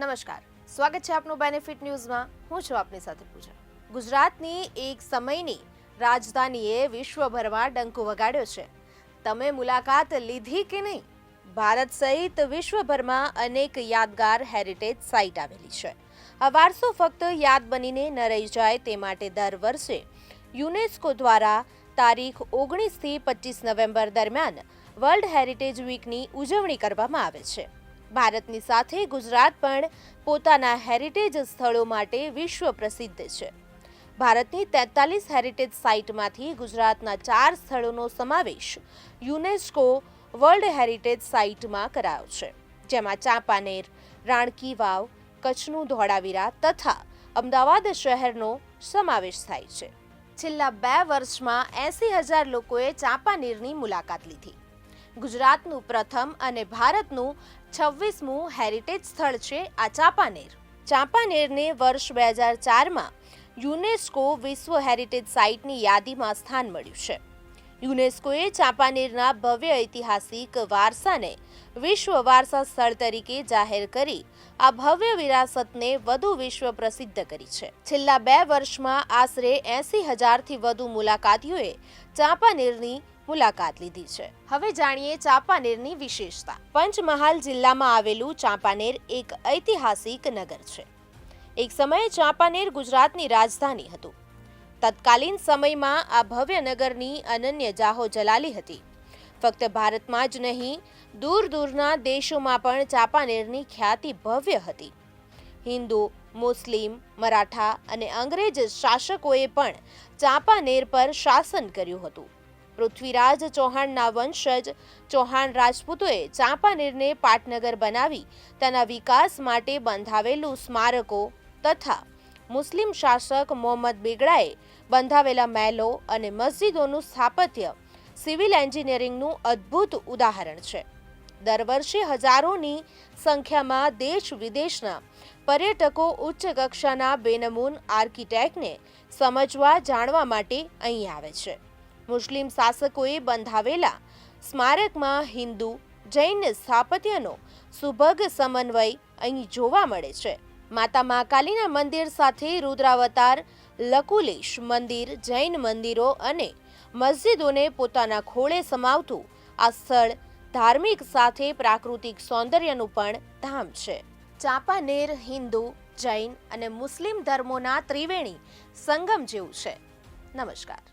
નમસ્કાર. સ્વાગત છે આપનું બેનિફિટ ન્યૂઝમાં હું છું આપની સાથે પૂજા. ગુજરાતની એક સમયની રાજધાનીએ વિશ્વભરમાં ડંકો વગાડ્યો છે. તમે મુલાકાત લીધી કે નહીં? ભારત સહિત વિશ્વભરમાં અનેક યાદગાર હેરિટેજ સાઇટ આવેલી છે. આ વારસો ફક્ત યાદ બનીને ન રહી જાય તે માટે દર વર્ષે યુનેસ્કો દ્વારા તારીખ ઓગણીસથી પચીસ નવેમ્બર દરમિયાન વર્લ્ડ હેરિટેજ વીકની ઉજવણી કરવામાં આવે છે. ભારતની સાથે ગુજરાત પણ પોતાના હેરિટેજ સ્થળો માટે વિશ્વ પ્રસિદ્ધ છે. ભારતની તેતાલીસ હેરિટેજ સાઇટમાંથી ગુજરાતના ચાર સ્થળોનો સમાવેશ યુનેસ્કો વર્લ્ડ હેરિટેજ સાઇટમાં કરાયો છે, જેમાં ચાંપાનેર રાણકી વાવ કચ્છનું ધોળાવીરા તથા અમદાવાદ શહેરનો સમાવેશ થાય છે. છેલ્લા બે વર્ષમાં એસી હજાર લોકોએ ચાંપાનેરની મુલાકાત લીધી. ગુજરાતનું પ્રથમ અને ભારતનું છવ્વીસમું હેરિટેજ સ્થળ છે આ ચાંપાનેર. ચાંપાનેરને વર્ષ બે હજાર ચારમાં યુનેસ્કો વિશ્વ હેરિટેજ સાઇટની યાદીમાં સ્થાન મળ્યું છે. યુનેસ્કોએ ચાંપાનેરના ભવ્ય ઐતિહાસિક વારસાને વિશ્વ વારસા સ્થળ તરીકે જાહેર કરી આ ભવ્ય વિરાસતને વધુ વિશ્વ પ્રસિદ્ધ કરી છે. છેલ્લા બે વર્ષમાં આશરે એસી હજારથી વધુ મુલાકાતીઓએ ચાંપાનેરની મુલાકાત લીધી છે. હવે જાણીએ ચાંપાનેરની વિશેષતા. પંચમહાલ જિલ્લામાં આવેલું ચાંપાનેર એક ઐતિહાસિક નગર છે. એક સમયે ચાંપાનેર ગુજરાતની રાજધાની હતું. તત્કાલીન સમયમાં આ ભવ્ય નગરની અનન્ય જાહો જલાલી હતી. ફક્ત ભારતમાં જ નહીં, દૂર દૂરના દેશોમાં પણ ચાંપાનેરની ખ્યાતિ ભવ્ય હતી. હિન્દુ, મુસ્લિમ, મરાઠા અને અંગ્રેજ શાસકોએ પણ ચાંપાનેર પર શાસન કર્યું હતું. પૃથ્વીરાજ ચૌહાણના વંશજ ચૌહાણ રાજપૂતોએ ચાંપાનેરને પાટનગર બનાવી તેના વિકાસ માટે બંધાવેલું સ્મારકો તથા મુસ્લિમ શાસક મોહમ્મદ બેગડાએ બંધાવેલા મહેલો અને મસ્જિદોનું સ્થાપત્ય સિવિલ એન્જિનિયરિંગનું અદ્ભુત ઉદાહરણ છે. દર વર્ષે હજારોની સંખ્યામાં દેશ વિદેશના પર્યટકો ઉચ્ચ કક્ષાના બેનમૂન આર્કિટેક્ટને સમજવા જાણવા માટે અહીં આવે છે. મુસ્લિમ શાસકોએ બંધાવેલા સ્મારકમાં હિન્દુ, જૈન સ્થાપત્યનો સુભગ સમન્વય અહીં જોવા મળે છે. માતા મહાકાલીના મંદિર સાથે રુદ્રાવતાર, લકુલેશ મંદિર, જૈન મંદિરો અને મસ્જિદોને પોતાના ખોળે સમાવતું આ સ્થળ ધાર્મિક સાથે પ્રાકૃતિક સૌંદર્યનું પણ ધામ છે. ચાંપાનેર હિન્દુ, જૈન અને મુસ્લિમ ધર્મોના ત્રિવેણી સંગમ જેવું છે. નમસ્કાર.